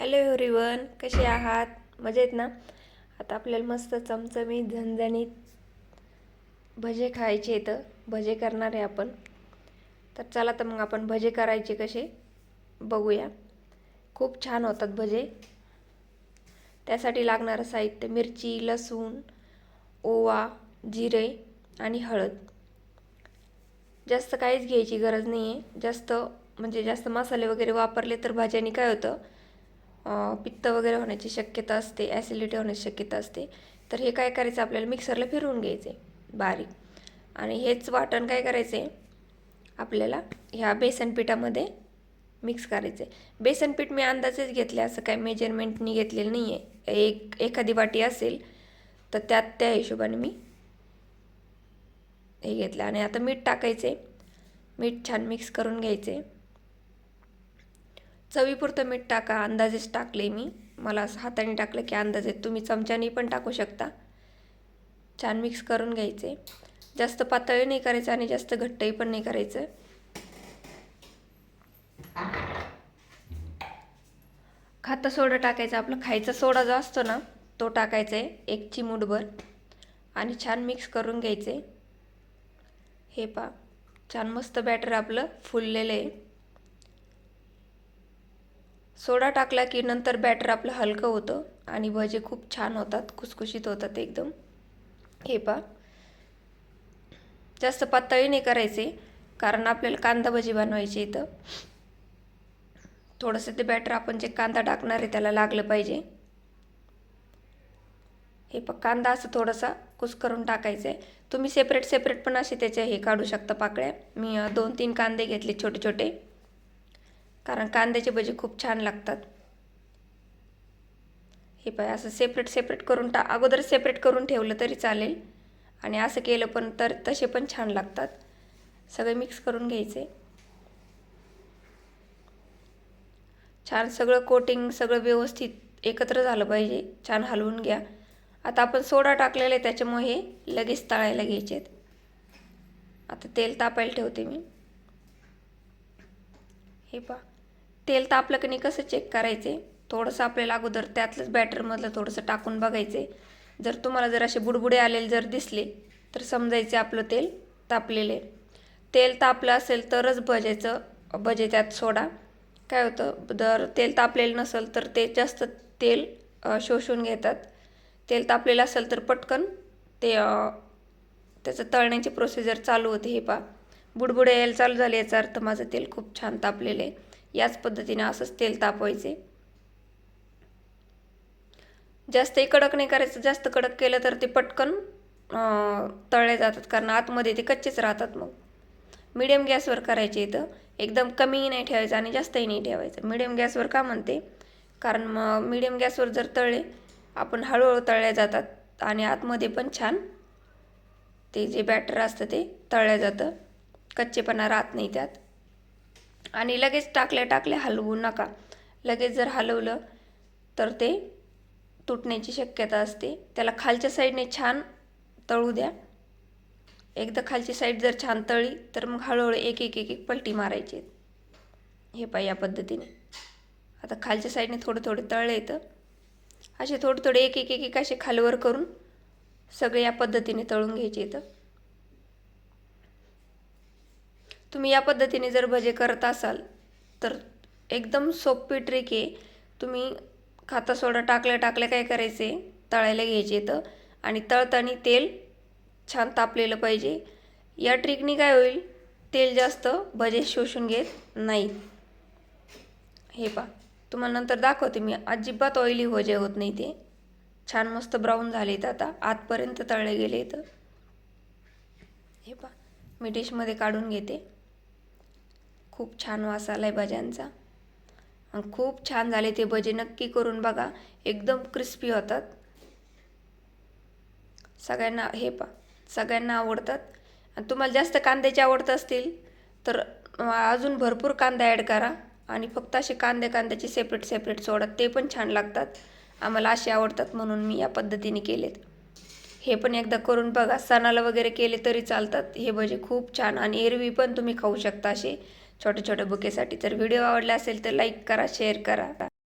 Hello everyone कसे आहात? मजेत ना? आता आपल्याला मस्त चमचमीत झणझणीत भजे खायचे तर भजे करणार आहे आपण. तर चला तर मग आपण भजे करायचे कसे? बघूया. खूप छान होतात भजे. त्यासाठी लागणारं साहित्य मिरची लसूण ओवा जिरे आणि हळद. जास्त काहीच घ्यायची गरज नाही आहे जास्त म्हणजे जास्त मसाले वगैरे वापरले तर भाज्यांनी काय होतं? पित्त वगैरे होण्याची शक्यता असते ॲसिडिटी होण्याची शक्यता असते. तर हे काय करायचं? आपल्याला मिक्सरला फिरवून घ्यायचे बारीक. आणि हेच वाटण काय करायचे आपल्याला ह्या बेसन पिठामध्ये मिक्स करायचे बेसन पीठ मी अंदाजेच घेतले असं काय मेजरमेंटनी घेतलेलं नाही आहे एक एखादी वाटी असेल तर त्यात त्या हिशोबाने मी हे घेतलं आणि आता मीठ टाकायचे मीठ छान मिक्स करून घ्यायचे चवीपुरतं मीठ टाका अंदाजेच टाकले मी. मला असं हाताने टाकलं की अंदाजे तुम्ही चमच्याने पण टाकू शकता. छान मिक्स करून घ्यायचे. जास्त पातळी नाही करायचं आणि जास्त घट्टही पण नाही करायचं. खातं सोडा टाकायचं. आपलं खायचा सोडा जो असतो ना तो टाकायचा आहे. एक चिमूटभर. आणि छान मिक्स करून घ्यायचे. हे पा छान मस्त बॅटर आपलं फुललेलं आहे. सोडा टाकला की नंतर बॅटर आपलं हलकं होतं आणि भजे खूप छान होतात खुसखुशीत होतात एकदम. हे पा जास्त पातळी नाही करायचे कारण आपल्याला कांदा भजी बनवायची इथं. थोडंसं ते बॅटर आपण जे कांदा टाकणार आहे त्याला लागलं पाहिजे. हे प कांदा असं थोडासा कुस करून टाकायचं आहे तुम्ही सेपरेट सेपरेट पण असे त्याचे हे काढू शकता पाकळ्या. मी दोन तीन कांदे घेतले छोटे छोटे कारण कांद्याचे भजी खूप छान लागतात. हे पाय असं सेपरेट सेपरेट करून टा अगोदर सेपरेट करून ठेवलं तरी चालेल. आणि असं केलं पण तर तसे पण छान लागतात. सगळे मिक्स करून घ्यायचे. छान सगळं कोटिंग सगळं व्यवस्थित एकत्र झालं पाहिजे. छान हलवून घ्या. आता आपण सोडा टाकलेला आहे त्याच्यामुळे हे लगेच तळायला घ्यायचे आहेत आता तेल तापायला ठेवते मी. हे पा तेल तापलं की नाही कसं चेक करायचे थोडंसं आपल्याला अगोदर त्यातलंच बॅटरमधलं थोडंसं टाकून बघायचे जर तुम्हाला जर असे बुडबुडे आलेले जर दिसले तर समजायचे आपलं तेल तापलेले तेल तापलं असेल तरच भजायचं भजे त्यात सोडा. काय होतं? जर तेल तापलेलं नसेल तर ते जास्त तेल शोषून घेतात. तेल तापलेलं असेल तर पटकन ते त्याचं तळण्याची प्रोसिजर चालू होते हे पा बुडबुडे यायला चालू झाले याचा अर्थ माझं तेल खूप छान तापलेलं आहे. याच पद्धतीने असंच तेल तापवायचे. जास्तही कडक नाही करायचं जास्त कडक केलं तर ते पटकन तळले जातात कारण आतमध्ये ते कच्चेच राहतात मग. मिडियम गॅसवर करायचे इथं. एकदम कमीही नाही ठेवायचं आणि जास्तही नाही ठेवायचं. मिडियम गॅसवर का म्हणते? कारण मग मिडियम गॅसवर जर तळले आपण हळूहळू तळल्या जातात आणि आतमध्ये पण छान ते जे बॅटर असतं ते तळलं जातं. कच्चेपणा राहत नाही त्यात. आणि लगेच टाकल्या टाकल्या हलवू नका. लगेच जर हलवलं तर ते तुटण्याची शक्यता असते. त्याला खालच्या साईडने छान तळू द्या. एकदा खालची साईड जर छान तळली तर मग हळूहळू एक एक एक एक पलटी मारायची. हे पाय या पद्धतीने. आता खालच्या साईडने थोडं थोडं तळलं येतं असे थोडे थोडे एक एक एक एक असे खालवर करून सगळे या पद्धतीने तळून घ्यायचे येतं तुम्ही या पद्धतीने जर भजे करत असाल तर एकदम सोपी ट्रिक आहे. तुम्ही खाता सोडा टाकल्या टाकल्या काय करायचे? तळायला घ्यायचे तर आणि तळताना तेल छान तापलेलं पाहिजे. या ट्रिकनी काय होईल? तेल जास्त भजे शोषून घेत नाही. हे पा तुम्हाला नंतर दाखवते मी. अजिबात ऑइली भजे होत नाही ते. छान मस्त ब्राऊन झालेत आता. आतपर्यंत तळले गेले तर हे पा मी डिशमध्ये काढून घेते. खूप छान वास आला आहे भज्यांचा. आणि खूप छान झाले ते भजे. नक्की करून बघा. एकदम क्रिस्पी होतात. सगळ्यांना हे पा सगळ्यांना आवडतात. आणि तुम्हाला जास्त कांद्याचे आवडत असतील तर अजून भरपूर कांदा ॲड करा. आणि फक्त असे कांदे कांद्याचे सेपरेट सेपरेट सोडा. ते पण छान लागतात. आम्हाला असे आवडतात म्हणून मी या पद्धतीने केलेत. हे पण एकदा करून बघा. सणाला वगैरे केले तरी चालतात. हे भजे खूप छान. आणि एरवी पण तुम्ही खाऊ शकता असे. छोट्या छोट्या बुकेसाठी. तर व्हिडिओ आवडला असेल तर लाईक करा शेअर करा.